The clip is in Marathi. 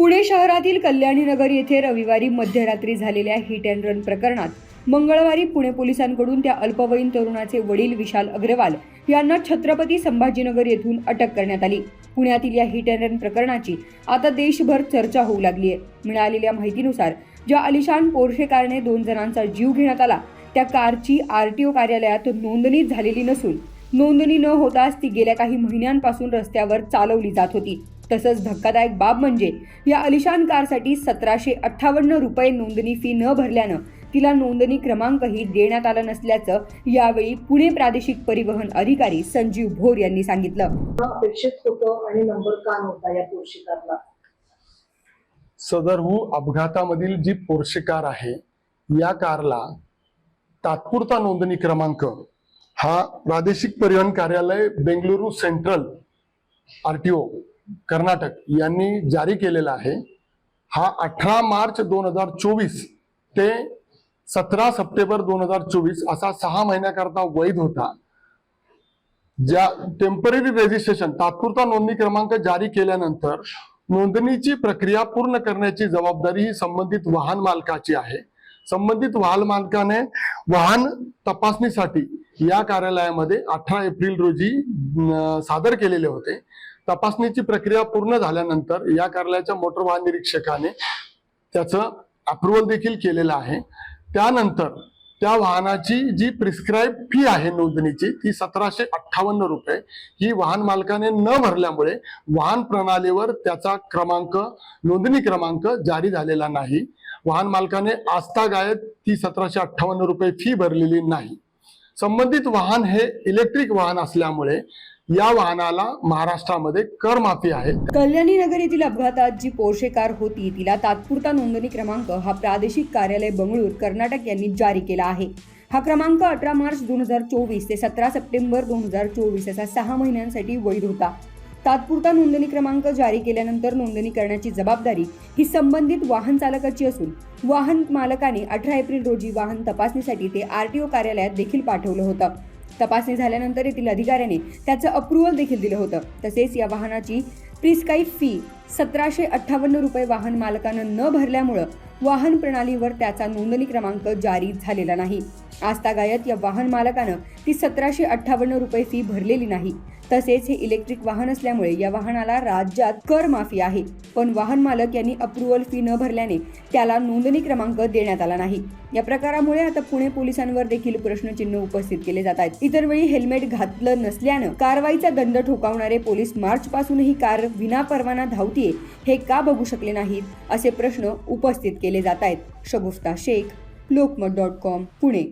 पुणे शहरातील कल्याणी नगर येथे रविवारी मध्यरात्री झालेल्या हिट अँड रन प्रकरणात मंगळवारी पुणे पोलिसांकडून त्या अल्पवयीन तरुणाचे वडील विशाल अग्रवाल यांना छत्रपती संभाजीनगर येथून अटक करण्यात आली. पुण्यातील या हिट अँड रन प्रकरणाची आता देशभर चर्चा होऊ लागली आहे. मिळालेल्या माहितीनुसार ज्या अलिशान पोर्शे कारने दोन जणांचा जीव घेण्यात आला त्या कारची आरटीओ कार्यालयात नोंदणी झालेली नसून नोंदणी न होताच ती गेल्या काही महिन्यांपासून रस्त्यावर चालवली जात होती. तसंच धक्कादायक बाब म्हणजे या अलिशान कारसाठी सतराशे अठ्ठावन्न रुपये नोंदणी फी न भरल्यानं तिला नोंदणी क्रमांकही देण्यात आला नसल्याचं यावेळी पुणे प्रादेशिक परिवहन अधिकारी संजीव भोर यांनी सांगितलं. अपेक्षित होतं आणि नंबर का नव्हता या पोर्शिकारला? सदरहू अपघातामधील जी पोर्शे कार आहे या कारला तात्पुरता नोंदणी क्रमांक हा प्रादेशिक परिवहन कार्यालय बेंगलुरू सेंट्रल आरटीओ कर्नाटक यांनी जारी केलेला आहे. हा अठरा मार्च दोन हजार चोवीस ते सतरा सप्टेंबर दोन हजार चोवीस असा सहा महिन्याकरता वैध होता. ज्या टेंपररी रेजिस्ट्रेशन तात्पुरता नोंदणी क्रमांक जारी केल्यानंतर नोंदणीची प्रक्रिया पूर्ण करण्याची जबाबदारी ही संबंधित वाहन मालकाची आहे. संबंधित वाहन मालकाने वाहन तपासणीसाठी या कार्यालयामध्ये अठरा एप्रिल रोजी सादर केलेले होते. तपासणीची प्रक्रिया पूर्ण झाल्यानंतर या कार्यालयाच्या मोटर वाहन निरीक्षकाने त्याचं अप्रुव्हल देखील केलेलं आहे. त्यानंतर त्या वाहनाची जी प्रिस्क्राईब फी आहे नोंदणीची ती सतराशे अठ्ठावन्न रुपये. ही वाहन मालकाने न भरल्यामुळे वाहन प्रणालीवर त्याचा क्रमांक नोंदणी क्रमांक जारी झालेला नाही. वाहन मालकाने आस्थागायत ती सतराशे अठ्ठावन्न रुपये फी भरलेली नाही. संबंधित वाहन हे इलेक्ट्रिक वाहन असल्यामुळे या वाहनाला महाराष्ट्रामध्ये कर माफी आहे. कल्याणी नगर येथील अपघातात जी पोर्शे कार होती तिला तात्पुरता नोंदणी क्रमांक हा प्रादेशिक कार्यालय बंगळूर कर्नाटक यांनी जारी केला आहे. हा क्रमांक अठरा मार्च दोन हजार चोवीस ते सतरा सप्टेंबर दोन हजार चोवीस असा सहा महिन्यांसाठी वैध होता. तात्पुरता नोंदणी क्रमांक जारी केल्यानंतर नोंदणी करण्याची जबाबदारी ही संबंधित वाहन चालकाची असून वाहन मालकाने अठरा एप्रिल रोजी वाहन तपासणीसाठी ते आरटीओ कार्यालयात देखील पाठवलं होतं. तपासणी झाल्यानंतर येथील अधिकाऱ्याने त्याचं अप्रुव्हल देखील दिलं होतं. तसेच या वाहनाची प्रिस्काईब फी सतराशे अठ्ठावन्न रुपये वाहन मालकानं न भरल्यामुळं वाहन प्रणालीवर त्याचा नोंदणी क्रमांक जारी झालेला नाही. आस्थागायत या वाहन मालकानं ती सतराशे अठ्ठावन्न रुपये फी भरलेली नाही. तसेच हे इलेक्ट्रिक वाहन असल्यामुळे या वाहनाला राज्यात कर माफी आहे. पण वाहन मालक यांनी अप्रुव्हल फी न भरल्याने त्याला नोंदणी क्रमांक देण्यात आला नाही. या प्रकारामुळे आता पुणे पोलिसांवर देखील प्रश्नचिन्ह उपस्थित केले जात आहेत. इतर वेळी हेल्मेट घातलं नसल्यानं कारवाईचा दंड ठोकावणारे पोलीस मार्च पासूनही कार विना परवाना धावतीये हे का बघू शकले नाहीत असे प्रश्न उपस्थित केले जात आहेत. Shagufta Shaikh Lokmat dot com Pune.